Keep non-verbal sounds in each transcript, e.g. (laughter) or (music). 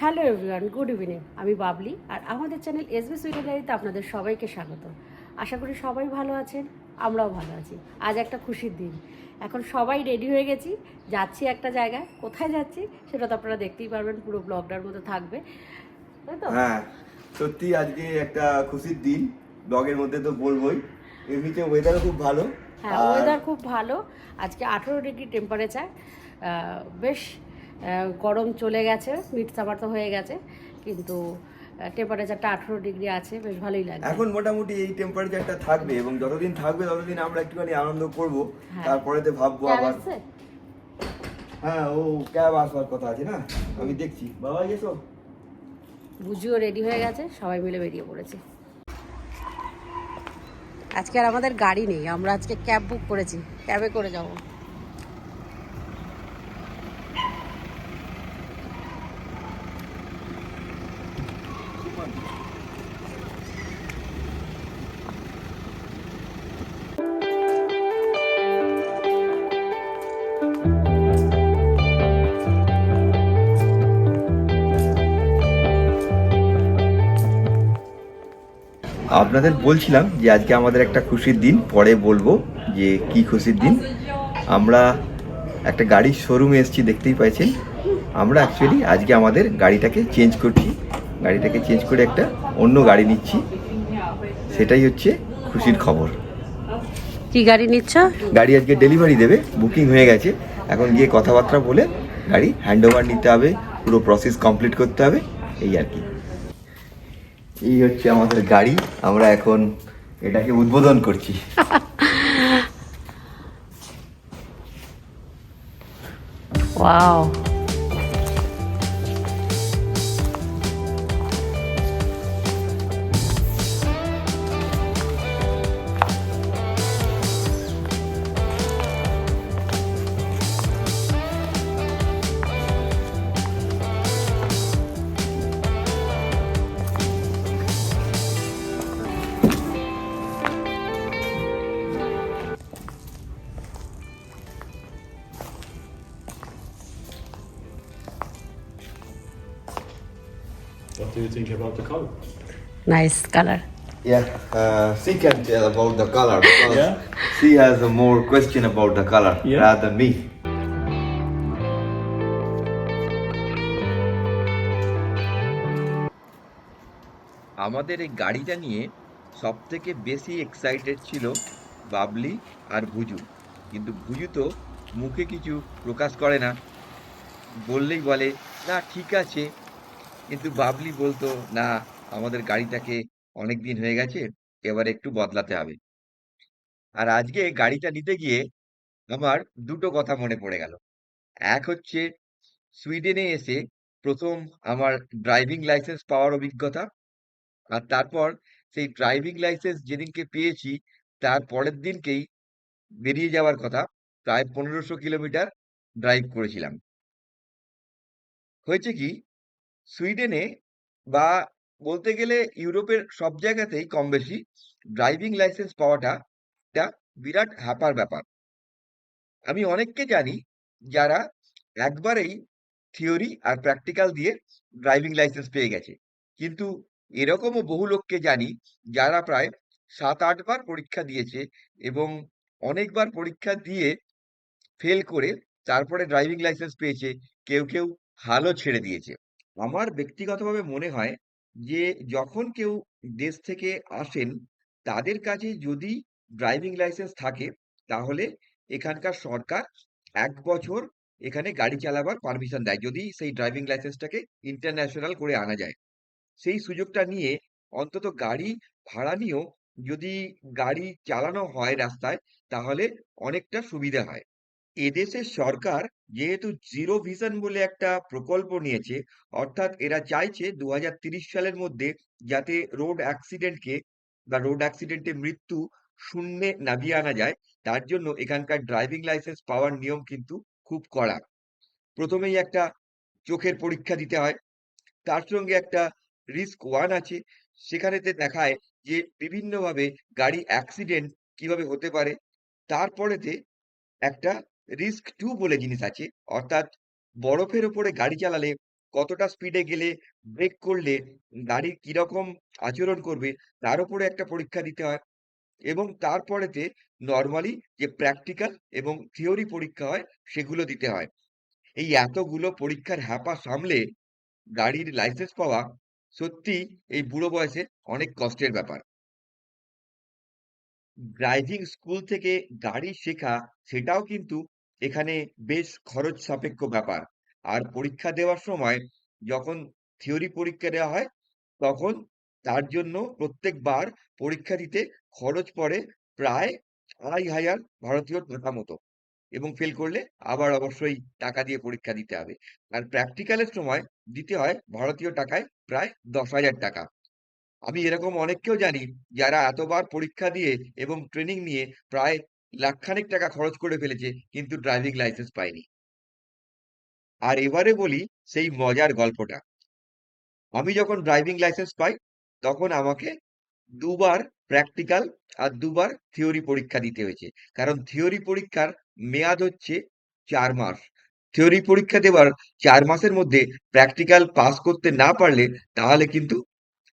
Hello everyone good evening. আমি বাবলি আর আমাদের channel SB সুইটারিতে আপনাদের সবাইকে স্বাগত। আশা করি সবাই ভালো আছেন আমরাও ভালো আছি। আজ একটা খুশির দিন। এখন সবাই রেডি হয়ে গেছি যাচ্ছি একটা জায়গায়। কোথায় যাচ্ছি সেটা তো আপনারা দেখতেই পারবেন পুরো ব্লগটার মধ্যে থাকবে। তাই তো? হ্যাঁ সত্যি আজকে একটা খুশির দিন ব্লগের মধ্যে তো বলবোই। এমনিতে ওয়েদারও খুব ভালো। হ্যাঁ ওয়েদার খুব ভালো। আজকে আঠেরো ডিগ্রি টেম্পারেচার বেশ গরম চলে গেছে মিড সামার তো হয়ে গেছে কিন্তু টেম্পারেচারটা আঠেরো ডিগ্রি আছে বেশ ভালোই লাগে এখন মোটামুটি এই টেম্পারেচারটা থাকবে এবং যতদিন থাকবে ততদিন আমরা একটুখানি আনন্দ করব হ্যাঁ। তারপরেতে ভাববো আবার? হ্যাঁ ও ক্যাব আসবার কথা আছে না? আমি দেখছি। বাবা এসো। বুঝিও রেডি হয়ে গেছে সবাই মিলে বেরিয়ে পড়েছে। আজকে আর আমাদের গাড়ি নেই আমরা আজকে ক্যাব বুক করেছি ক্যাবে করে যাব। আপনাদের বলছিলাম যে আজকে আমাদের একটা খুশির দিন পরে বলব যে কি খুশির দিন। আমরা একটা গাড়ির শোরুমে এসেছি দেখতেই পাইছেন। আমরা অ্যাকচুয়ালি আজকে আমাদের গাড়িটাকে চেঞ্জ করছি। গাড়িটাকে চেঞ্জ করে একটা অন্য গাড়ি নিচ্ছি। সেটাই হচ্ছে খুশির খবর। কি গাড়ি নিচ্ছ? গাড়ি আজকে ডেলিভারি দেবে বুকিং হয়ে গেছে। এখন গিয়ে কথাবার্তা বলে গাড়ি হ্যান্ড ওভার নিতে হবে পুরো প্রসেস কমপ্লিট করতে হবে এই আর কি। এই হচ্ছে আমাদের গাড়ি। আমরা এখন এটাকে উদ্বোধন করছি। (laughs) Wow you think about the color? Nice colour Yeah, uh, she can tell about the color because Yeah? she has a more question about the color Yeah? rather than me. আমাদের এই গাড়িটা নিয়ে সব থেকে বেশি এক্সাইটেড ছিল বাবলি আর ভুজু কিন্তু ভুজু তো মুখে কিছু প্রকাশ করে না বললেই বলে না ঠিক আছে কিন্তু বাবলি বলতো, না, আমাদের গাড়িটাকে অনেক দিন হয়ে গেছে, এবার একটু বদলাতে হবে। আর আজকে গাড়িটা নিতে গিয়ে আমার দুটো কথা মনে পড়ে গেল। এক হচ্ছে, সুইডেনে এসে প্রথম আমার ড্রাইভিং লাইসেন্স পাওয়ার অভিজ্ঞতা, আর তারপর সেই ড্রাইভিং লাইসেন্স যেদিনকে পেয়েছি, তার পরের দিনকেই বেরিয়ে যাওয়ার কথা প্রায় পনেরোশো কিলোমিটার ড্রাইভ করেছিলাম। হয়েছে কি সুইডেনে বা বলতে গেলে ইউরোপের সব জায়গাতেই কম বেশি ড্রাইভিং লাইসেন্স পাওয়াটা একটা বিরাট হ্যাপার ব্যাপার। আমি অনেককে জানি যারা একবারেই থিওরি আর প্র্যাকটিক্যাল দিয়ে ড্রাইভিং লাইসেন্স পেয়ে গেছে। কিন্তু এরকমও বহু লোককে জানি যারা প্রায় সাত আটবার পরীক্ষা দিয়েছে এবং অনেকবার পরীক্ষা দিয়ে ফেল করে তারপরে ড্রাইভিং লাইসেন্স পেয়েছে, কেউ কেউ হালও ছেড়ে দিয়েছে। আমার ব্যক্তিগতভাবে মনে হয় যে, যখন কেউ দেশ থেকে আসেন, তাদের কাছে যদি ড্রাইভিং লাইসেন্স থাকে, তাহলে এখানকার সরকার এক বছর এখানে গাড়ি চালাবার পারমিশন দেয়। যদি সেই ড্রাইভিং লাইসেন্সটাকে ইন্টারন্যাশনাল করে আনা যায়। সেই সুযোগটা নিয়ে অন্তত গাড়ি ভাড়া নিয়েও যদি গাড়ি চালানো হয় রাস্তায়, তাহলে অনেকটা সুবিধা হয়। এদেশের সরকার যেহেতু জিরো ভিশন বলে একটা প্রকল্প নিয়েছে, অর্থাৎ এরা চাইছে দু সালের মধ্যে যাতে রোড অ্যাক্সিডেন্টকে বা রোড অ্যাক্সিডেন্টে মৃত্যু শূন্যে নামিয়ে আনা যায়, তার জন্য এখানকার ড্রাইভিং লাইসেন্স পাওয়ার নিয়ম কিন্তু খুব কড়া। প্রথমেই একটা চোখের পরীক্ষা দিতে হয়, তার সঙ্গে একটা রিস্ক ওয়ান আছে, সেখানেতে দেখায় যে বিভিন্নভাবে গাড়ি অ্যাক্সিডেন্ট কীভাবে হতে পারে, তারপরেতে একটা রিস্ক টু বলে জিনিস আছে। অর্থাৎ বরফের ওপরে গাড়ি চালালে কতটা স্পিডে গেলে ব্রেক করলে গাড়ির কীরকম আচরণ করবে তার উপরে একটা পরীক্ষা দিতে হয়। এবং তারপরেতে নরমালি যে প্র্যাকটিক্যাল এবং থিওরি পরীক্ষা হয় সেগুলো দিতে হয়। এই এতগুলো পরীক্ষার হ্যাপা সামলে গাড়ির লাইসেন্স পাওয়া সত্যি এই বুড়ো বয়সে অনেক কষ্টের ব্যাপার। ড্রাইভিং স্কুল থেকে গাড়ি শেখা সেটাও কিন্তু এখানে বেশ খরচ সাপেক্ষ ব্যাপার। আর পরীক্ষা দেওয়ার সময় যখন থিওরি পরীক্ষা দেওয়া হয়, তখন তার জন্য প্রত্যেকবার পরীক্ষা দিতে খরচ পড়ে প্রায় আড়াই হাজার ভারতীয় টাকা মতো। এবং ফেল করলে আবার অবশ্যই টাকা দিয়ে পরীক্ষা দিতে হবে। আর প্র্যাকটিক্যালের সময় দিতে হয় ভারতীয় টাকায় প্রায় দশ হাজার টাকা। আমি এরকম অনেককেও জানি যারা এতবার পরীক্ষা দিয়ে এবং ট্রেনিং নিয়ে প্রায় লাখখানেক টাকা খরচ করে ফেলেছে, কিন্তু ড্রাইভিং লাইসেন্স পায়নি। আর এবারে বলি, সেই মজার গল্পটা। আমি যখন ড্রাইভিং লাইসেন্স পাই, তখন আমাকে দুবার প্র্যাকটিক্যাল আর দুবার থিওরি পরীক্ষা দিতে হয়েছে। কারণ থিওরি পরীক্ষার মেয়াদ হচ্ছে চার মাস। থিওরি পরীক্ষা দেওয়ার চার মাসের মধ্যে প্র্যাকটিক্যাল পাস করতে না পারলে, তাহলে কিন্তু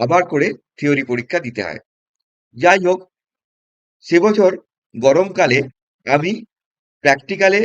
আবার করে থিওরি পরীক্ষা দিতে হয়। যাই হোক, সে বছর গরমকালে আমি প্র্যাকটিক্যালে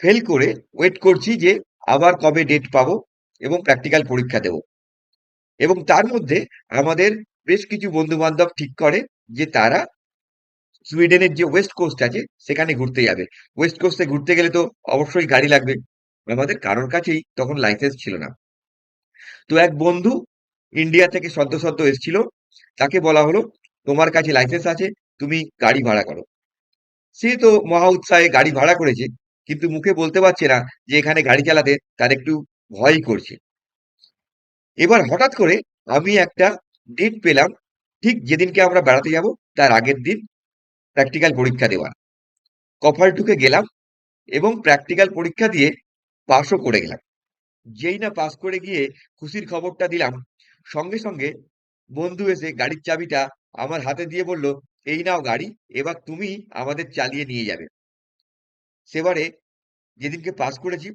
ফেল করে ওয়েট করছি যে আবার কবে ডেট পাবো এবং প্র্যাকটিক্যাল পরীক্ষা দেব। এবং তার মধ্যে আমাদের বেশ কিছু বন্ধু বান্ধব ঠিক করে যে তারা সুইডেনের যে ওয়েস্ট কোস্ট আছে সেখানে ঘুরতে যাবে। ওয়েস্ট কোস্টে ঘুরতে গেলে তো অবশ্যই গাড়ি লাগবে। আমাদের কারোর কাছেই তখন লাইসেন্স ছিল না। তো এক বন্ধু ইন্ডিয়া থেকে সদ্য সদ্য এসেছিল। তাকে বলা হলো, তোমার কাছে লাইসেন্স আছে, তুমি গাড়ি ভাড়া করো। সে তো মহা উৎসাহে গাড়ি ভাড়া করেছে, কিন্তু মুখে বলতে পারছে না যে এখানে গাড়ি চালাতে তার একটু ভয়ই করছে। এবার হঠাৎ করে আমি একটা ডেট পেলাম, ঠিক যেদিনকে আমরা বেড়াতে যাব তার আগের দিন প্র্যাকটিক্যাল পরীক্ষা দেওয়ার। কপালটুকে গেলাম এবং প্র্যাকটিক্যাল পরীক্ষা দিয়ে পাসও করে গেলাম। যেই না পাস করে গিয়ে খুশির খবরটা দিলাম, সঙ্গে সঙ্গে বন্ধু এসে গাড়ির চাবিটা আমার হাতে দিয়ে বলল এই নাও গাড়ি, এবার তুমি আমাদের চালিয়ে নিয়ে যাবে। সেবারে যেদিনকে পাস করেছি,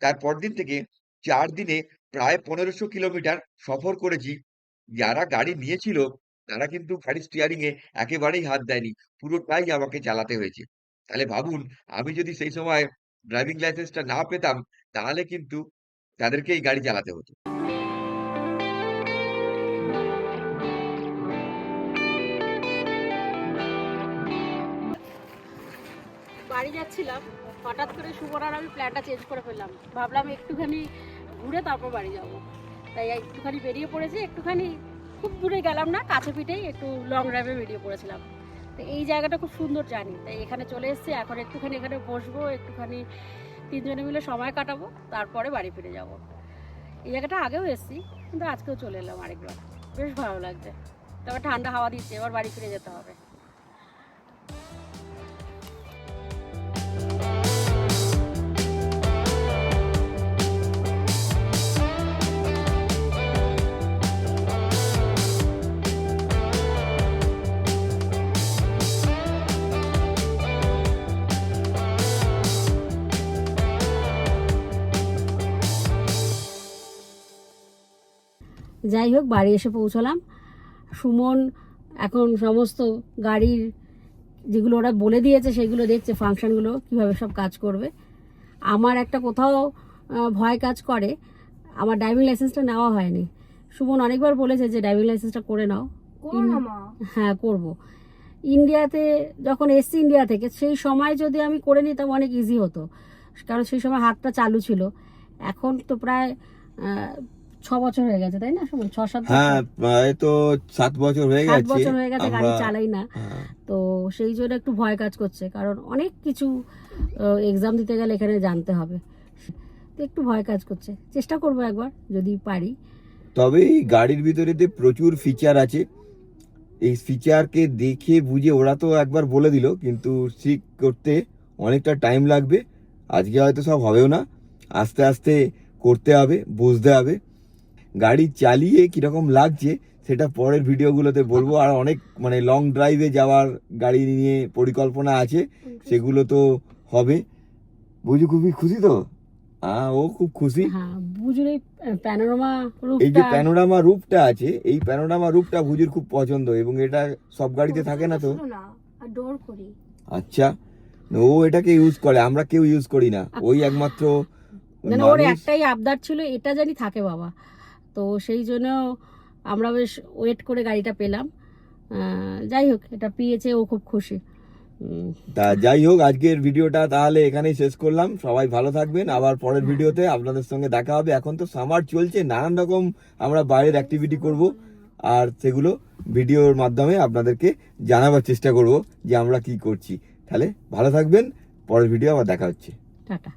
তার পরদিন থেকে চার দিনে প্রায় পনেরোশো কিলোমিটার সফর করেছি। যারা গাড়ি নিয়েছিল, তারা কিন্তু গাড়ির স্টিয়ারিং এ একেবারেই হাত দেয়নি, পুরোটাই আমাকে চালাতে হয়েছে। তাহলে ভাবুন, আমি যদি সেই সময় ড্রাইভিং লাইসেন্সটা না পেতাম, তাহলে কিন্তু তাদেরকেই গাড়ি চালাতে হতো। বাড়ি যাচ্ছিলাম, হঠাৎ করে সুবর আর আমি প্ল্যানটা চেঞ্জ করে ফেললাম। ভাবলাম একটুখানি ঘুরে তারপর বাড়ি যাব। তাই একটুখানি বেরিয়ে পড়েছি, একটুখানি খুব দূরে গেলাম না, কাছে পিঠেই একটু লং ড্রাইভে বেরিয়ে পড়েছিলাম। তো এই জায়গাটা খুব সুন্দর জানি, তাই এখানে চলে এসেছি, এখন একটুখানি এখানে বসবো, একটুখানি তিনজনে মিলে সময় কাটাবো, তারপরে বাড়ি ফিরে যাব। এই জায়গাটা আগেও এসেছি, কিন্তু আজকেও চলে এলাম আরেকবার। বেশ ভালো লাগছে। তবে ঠান্ডা হাওয়া দিচ্ছে, এবার বাড়ি ফিরে যেতে হবে। যাই হোক বাড়ি এসে পৌঁছলাম। সুমন এখন সমস্ত গাড়ির যেগুলো ওরা বলে দিয়েছে সেগুলো দেখছে ফাংশনগুলো কীভাবে সব কাজ করবে। আমার একটা কোথাও ভয় কাজ করে আমার ড্রাইভিং লাইসেন্সটা নেওয়া হয়নি। সুমন অনেকবার বলেছে যে ড্রাইভিং লাইসেন্সটা করে নাও। হ্যাঁ করব। ইন্ডিয়াতে যখন এসছি ইন্ডিয়া থেকে সেই সময় যদি আমি করে নিতাম অনেক ইজি হতো। কারণ সেই সময় হাতটা চালু ছিল। এখন তো প্রায় ছ বছর হয়ে গেছে তাই না? সুমন ছ সাত? হ্যাঁ প্রায় তো সাত বছর হয়ে গেছে। বছর হয়ে গেছে গাড়ি চালাই না। হ্যাঁ, তো সেই জন্য একটু ভয় কাজ করছে কারণ অনেক কিছু এক্সাম দিতে গেলে এখানে জানতে হবে। তো একটু ভয় কাজ করছে। চেষ্টা করব একবার যদি পারি। তবে গাড়ির ভিতরে প্রচুর ফিচার আছে এই ফিচারকে দেখে বুঝে ওরা তো একবার বলে দিল কিন্তু ঠিক করতে অনেকটা টাইম লাগবে। আজকে হয়তো সব হবেও না। আস্তে আস্তে করতে হবে বুঝতে হবে। গাড়ি চালিয়ে কীরকম লাগছে সেটা পরের ভিডিওগুলোতে বলব। আর অনেক মানে লং ড্রাইভে যাওয়ার গাড়ি নিয়ে পরিকল্পনা আছে সেগুলো তো হবে। বুঝু খুবই খুশি তো? আহ, ও খুব খুশি। হ্যাঁ বুঝুর এই প্যানোরামা এই যে রূপটা। প্যানোরামা রূপটা আছে এই প্যানোরামা রূপটা ভুজুর খুব পছন্দ এবং এটা সব গাড়িতে থাকে না তো? আচ্ছা ও এটাকে ইউজ করে আমরা কেউ ইউজ করি না। ওই একমাত্র মানে ওর একটাই আবদার ছিল এটা জানি থাকে বাবা। তো সেই জন্য আমরা বেশ ওয়েট করে গাড়িটা পেলাম। যাই হোক এটা পেয়েছে ও খুব খুশি। তা যাই হোক আজকের ভিডিওটা তাহলে এখানেই শেষ করলাম। সবাই ভালো থাকবেন। আবার পরের ভিডিওতে আপনাদের সঙ্গে দেখা হবে। এখন তো সামার চলছে নানান রকম আমরা বাইরের অ্যাক্টিভিটি করব। আর সেগুলো ভিডিওর মাধ্যমে আপনাদেরকে জানাবার চেষ্টা করব যে আমরা কি করছি। তাহলে ভালো থাকবেন। পরের ভিডিও আবার দেখা হচ্ছে। টাটা।